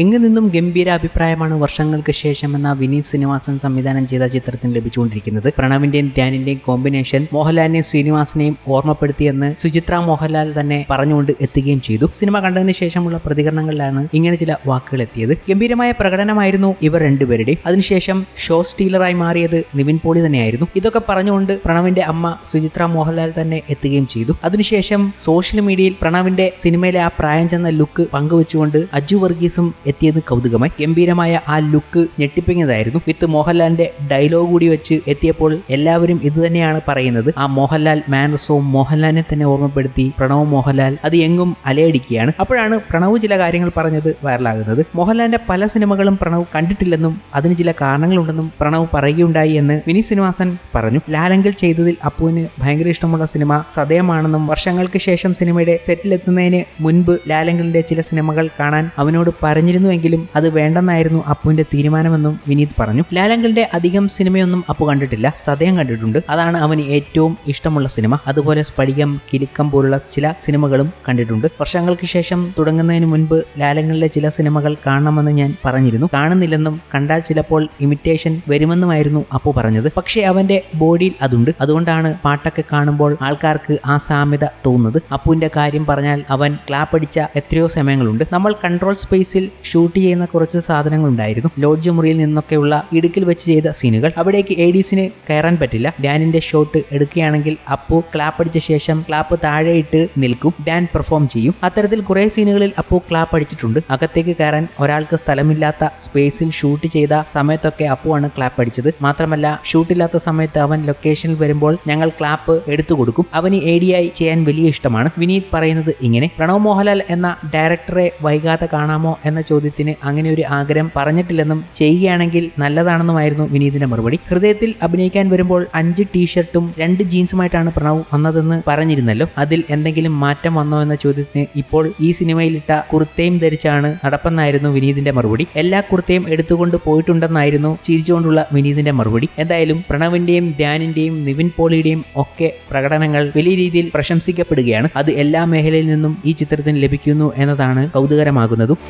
എങ്ങു നിന്നും ഗംഭീര അഭിപ്രായമാണ് വർഷങ്ങൾക്ക് ശേഷം എന്ന വിനീത് ശ്രീനിവാസൻ സംവിധാനം ചെയ്ത ചിത്രത്തിന് ലഭിച്ചുകൊണ്ടിരിക്കുന്നത്. പ്രണവിന്റെയും ധ്യാനിന്റെയും കോമ്പിനേഷൻ മോഹൻലാലിനെയും ശ്രീനിവാസനെയും ഓർമ്മപ്പെടുത്തിയെന്ന് സുചിത്ര മോഹൻലാൽ തന്നെ പറഞ്ഞുകൊണ്ട് എത്തുകയും ചെയ്തു. സിനിമ കണ്ടതിന് ശേഷമുള്ള പ്രതികരണങ്ങളിലാണ് ഇങ്ങനെ ചില വാക്കുകൾ എത്തിയത്. ഗംഭീരമായ പ്രകടനമായിരുന്നു ഇവർ രണ്ടുപേരുടെയും അതിനുശേഷം ഷോ സ്റ്റീലറായി മാറിയത് നിവിൻ പോളി തന്നെയായിരുന്നു. ഇതൊക്കെ പറഞ്ഞുകൊണ്ട് പ്രണവിന്റെ അമ്മ സുചിത്ര മോഹൻലാൽ തന്നെ എത്തുകയും ചെയ്തു. അതിനുശേഷം സോഷ്യൽ മീഡിയയിൽ പ്രണവിന്റെ സിനിമയിലെ ആ പ്രായം ചെന്ന ലുക്ക് പങ്കുവെച്ചുകൊണ്ട് അജു വർഗീസും എത്തിയത് കൗതുകമായി. ഗംഭീരമായ ആ ലുക്ക് ഞെട്ടിപ്പിക്കുന്നതായിരുന്നു വിത്ത് മോഹൻലാലിന്റെ ഡയലോഗ് കൂടി വെച്ച് എത്തിയപ്പോൾ എല്ലാവരും ഇത് തന്നെയാണ് പറയുന്നത്. ആ മോഹൻലാൽ മാനസവും മോഹൻലാലിനെ തന്നെ ഓർമ്മപ്പെടുത്തി പ്രണവ് മോഹൻലാൽ അത് എങ്ങും അലയടിക്കുകയാണ്. അപ്പോഴാണ് പ്രണവ് ചില കാര്യങ്ങൾ പറഞ്ഞത് വൈറലാകുന്നത്. മോഹൻലാലിന്റെ പല സിനിമകളും പ്രണവ് കണ്ടിട്ടില്ലെന്നും അതിന് ചില കാരണങ്ങളുണ്ടെന്നും പ്രണവ് പറയുകയുണ്ടായി എന്ന് വിനി ശ്രീനിവാസൻ പറഞ്ഞു. ലാലങ്കിൽ ചെയ്തതിൽ അപ്പുവിന് ഭയങ്കര ഇഷ്ടമുള്ള സിനിമ സദയമാണെന്നും വർഷങ്ങൾക്ക് ശേഷം സിനിമയുടെ സെറ്റിലെത്തുന്നതിന് മുൻപ് ലാലങ്കലിന്റെ ചില സിനിമകൾ കാണാൻ അവനോട് പറഞ്ഞിരുന്നുവെങ്കിലും അത് വേണ്ടെന്നായിരുന്നു അപ്പുവിന്റെ തീരുമാനമെന്നും വിനീത് പറഞ്ഞു. ലാലങ്കലിന്റെ അധികം സിനിമയൊന്നും അപ്പു കണ്ടിട്ടില്ല. സദയം കണ്ടിട്ടുണ്ട്. അതാണ് അവന് ഏറ്റവും ഇഷ്ടമുള്ള സിനിമ. അതുപോലെ സ്പടികം കിലുക്കം പോലുള്ള ചില സിനിമകളും കണ്ടിട്ടുണ്ട്. വർഷങ്ങൾക്ക് ശേഷം തുടങ്ങുന്നതിന് മുൻപ് ലാലങ്ങളിലെ ചില സിനിമകൾ കാണണമെന്ന് ഞാൻ പറഞ്ഞിരുന്നു. കാണുന്നില്ലെന്നും കണ്ടാൽ ചിലപ്പോൾ ഇമിറ്റേഷൻ വരുമെന്നുമായിരുന്നു അപ്പു പറഞ്ഞത്. പക്ഷേ അവന്റെ ബോഡിയിൽ അതുണ്ട്. അതുകൊണ്ടാണ് പാട്ടൊക്കെ കാണുമ്പോൾ ആൾക്കാർക്ക് ആ സാമ്യത തോന്നുന്നത്. അപ്പുവിന്റെ കാര്യം പറഞ്ഞാൽ അവൻ ക്ലാപ്പടിച്ച എത്രയോ സമയങ്ങളുണ്ട്. നമ്മൾ കൺട്രോൾ സ്പേസിൽ ഷൂട്ട് ചെയ്യുന്ന കുറച്ച് സാധനങ്ങൾ ഉണ്ടായിരുന്നു ലോഡ്ജ് മുറിയിൽ നിന്നൊക്കെയുള്ള ഇടുക്കിൽ വെച്ച് ചെയ്ത സീനുകൾ. അവിടേക്ക് എഡീസിന് കയറാൻ പറ്റില്ല. ഡാനിന്റെ ഷോട്ട് എടുക്കുകയാണെങ്കിൽ അപ്പു ക്ലാപ്പ് അടിച്ച ശേഷം ക്ലാപ്പ് താഴെയിട്ട് നിൽക്കും. ഡാൻ പെർഫോം ചെയ്യും. അത്തരത്തിൽ കുറെ സീനുകളിൽ അപ്പു ക്ലാപ്പ് അടിച്ചിട്ടുണ്ട്. അകത്തേക്ക് കയറാൻ ഒരാൾക്ക് സ്ഥലമില്ലാത്ത സ്പേസിൽ ഷൂട്ട് ചെയ്ത സമയത്തൊക്കെ അപ്പുവാണ് ക്ലാപ്പ് അടിച്ചത്. മാത്രമല്ല ഷൂട്ടില്ലാത്ത സമയത്ത് അവൻ ലൊക്കേഷനിൽ വരുമ്പോൾ ഞങ്ങൾ ക്ലാപ്പ് എടുത്തു കൊടുക്കും. അവന് എ ഡി ആയി ചെയ്യാൻ വലിയ ഇഷ്ടമാണ്. വിനീത് പറയുന്നത് ഇങ്ങനെ പ്രണവ് മോഹൻലാൽ എന്ന ഡയറക്ടറെ വൈകാതെ കാണാമോ? എന്ന ചോദ്യത്തിന് അങ്ങനെ ഒരു ആഗ്രഹം പറഞ്ഞിട്ടില്ലെന്നും ചെയ്യുകയാണെങ്കിൽ നല്ലതാണെന്നുമായിരുന്നു വിനീതിന്റെ മറുപടി. ഹൃദയത്തിൽ അഭിനയിക്കാൻ വരുമ്പോൾ അഞ്ച് ടീഷർട്ടും രണ്ട് ജീൻസുമായിട്ടാണ് പ്രണവ് വന്നതെന്ന് പറഞ്ഞിരുന്നല്ലോ. അതിൽ എന്തെങ്കിലും മാറ്റം വന്നോ എന്ന ചോദ്യത്തിന് ഇപ്പോൾ ഈ സിനിമയിലിട്ട കുർത്തയും ധരിച്ചാണ് നടപ്പെന്നായിരുന്നു വിനീതിന്റെ മറുപടി. എല്ലാ കുർത്തയും എടുത്തുകൊണ്ട് പോയിട്ടുണ്ടെന്നായിരുന്നു ചിരിച്ചുകൊണ്ടുള്ള വിനീതിന്റെ മറുപടി. എന്തായാലും പ്രണവിന്റെയും ധ്യാനിന്റെയും നിവിൻ പോളിയുടെയും ഒക്കെ പ്രകടനങ്ങൾ വലിയ രീതിയിൽ പ്രശംസിക്കപ്പെടുകയാണ്. അത് എല്ലാ മേഖലയിൽ നിന്നും ഈ ചിത്രത്തിന് ലഭിക്കുന്നു എന്നതാണ് കൗതുകരമാകുന്നതും.